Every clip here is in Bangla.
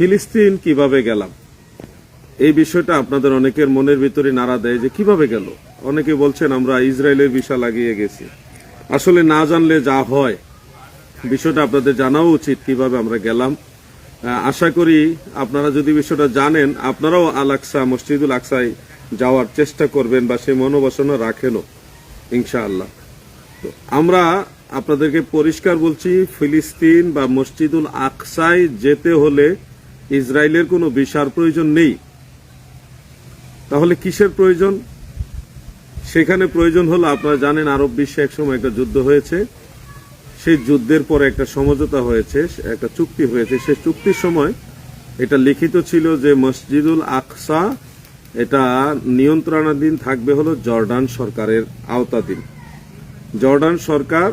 ফিলিস্তিন কীভাবে গেলাম? এই বিষয়টা আপনাদের অনেকের মনের ভিতরে নাড়া দেয় যে কীভাবে গেল? অনেকে বলছেন, আমরা ইসরায়েলের ভিসা লাগিয়ে গেছি। আসলে না জানলে যা হয়, বিষয়টা আপনাদের জানাও উচিত কীভাবে আমরা গেলাম। আশা করি আপনারা যদি বিষয়টা জানেন, আপনারাও আল আকসা মসজিদুল আকসায় যাওয়ার চেষ্টা করবেন বা সেই মনোবাসনা রাখেনও, ইনশাআল্লাহ। তো আমরা আপনাদেরকে পরিষ্কার বলছি, ফিলিস্তিন বা মসজিদুল আকসায় যেতে হলে ইসরায়েলের কোনো ভিসার প্রয়োজন নেই। তাহলে কিসের প্রয়োজন? সেখানে প্রয়োজন হলো, আপনারা জানেন, আরব বিশ্বে একসময় একটা যুদ্ধ হয়েছে। সেই যুদ্ধের পরে একটা সমঝোতা হয়েছে, একটা চুক্তি হয়েছে। সেই চুক্তির সময় এটা লিখিত ছিল যে মসজিদুল আকসা, এটা নিয়ন্ত্রণাধীন থাকবে হলো জর্ডান সরকারের আওতাধীন। জর্ডান সরকার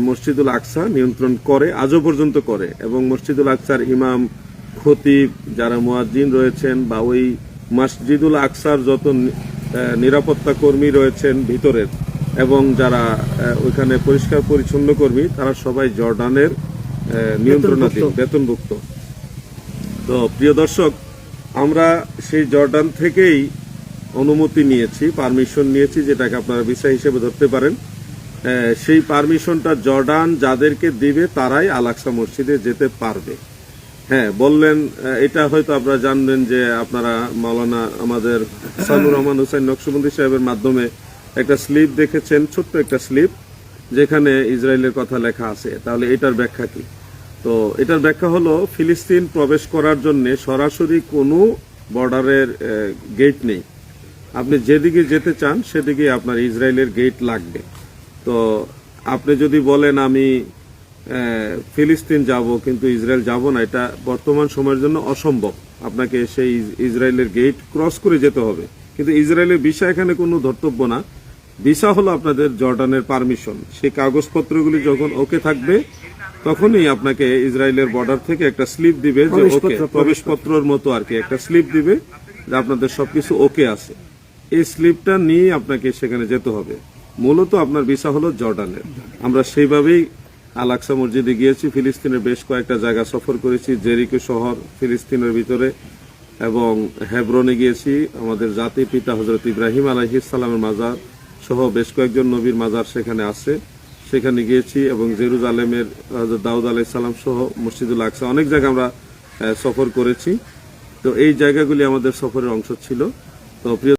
মসজিদুল আকসা নিয়ন্ত্রণ করে, আজও পর্যন্ত করে। এবং মসজিদুল আকসার ইমাম খতিব যারা মুয়াজ্জিন রয়েছেন বা ওই মসজিদুল আকসার যত নিরাপত্তা কর্মী রয়েছেন ভিতরের এবং যারা ওইখানে পরিষ্কার পরিচ্ছন্ন কর্মী তারা সবাই জর্ডানের নিয়ন্ত্রণাধীন বেতনভুক্ত। তো প্রিয় দর্শক আমরা সেই জর্ডান থেকেই অনুমতি নিয়েছি পারমিশন নিয়েছি যেটাকে আপনারা ভিসা হিসেবে ধরতে পারেন। আহ, সেই পারমিশনটা জর্ডান যাদেরকে দিবে তারাই আলাক্সা মসজিদে যেতে পারবে। হ্যাঁ বললেন এটা হয়তো আপনারা জানবেন যে আপনারা মাওলানা আমাদের সালুর রহমান হোসেন নকশবন্দি সাহেবের মাধ্যমে একটা স্লিপ দেখেছেন, ছোট্ট একটা স্লিপ, যেখানে ইসরায়েলের কথা লেখা আছে। তাহলে এটার ব্যাখ্যা কি? তো এটার ব্যাখ্যা হলো, ফিলিস্তিন প্রবেশ করার জন্য সরাসরি কোনো বর্ডারের গেট নেই। আপনি যেদিকে যেতে চান সেদিকে আপনার ইসরায়েলের গেট লাগবে। তো আপনি যদি বলেন, আমি ফিলিস্তিন যাব কিন্তু ইসরায়েল যাব না এটা বর্তমান সময়ের জন্য অসম্ভব। আপনাকে সেই ইসরায়েলের গেট ক্রস করে যেতে হবে। কিন্তু ইসরায়েলের ভিসা এখানে কোনো ধর্তব্য না। ভিসা হলো আপনাদের জর্ডানের পারমিশন সেই কাগজপত্রগুলি যখন ওকে থাকবে তখনই আপনাকে ইসরায়েলের বর্ডার থেকে একটা স্লিপ দিবে যে ওকে প্রবেশপত্রের মতো আর কি একটা স্লিপ দিবে যে আপনাদের সবকিছু ওকে আছে। এই স্লিপটা নিয়ে আপনাকে সেখানে যেতে হবে। মূলত আপনার ভিসা হলো জর্ডানের। আমরা সেইভাবেই আলাক্সা মসজিদে গিয়েছি, ফিলিস্তিনের বেশ কয়েকটা জায়গা সফর করেছি, জেরিকো শহর, ফিলিস্তিনের ভিতরে, এবং হেব্রনে গিয়েছি। আমাদের জাতি পিতা হজরত ইব্রাহিম আলাইহিসালামের মাজার সহ বেশ কয়েকজন নবীর মাজার সেখানে আছে। সেখানে গিয়েছি এবং জেরুজালেমের হজরত দাউদ আলাইসালাম সহ মসজিদুল আকসা, অনেক জায়গা আমরা সফর করেছি। তো এই জায়গাগুলি আমাদের সফরের অংশ ছিল। তো প্রিয়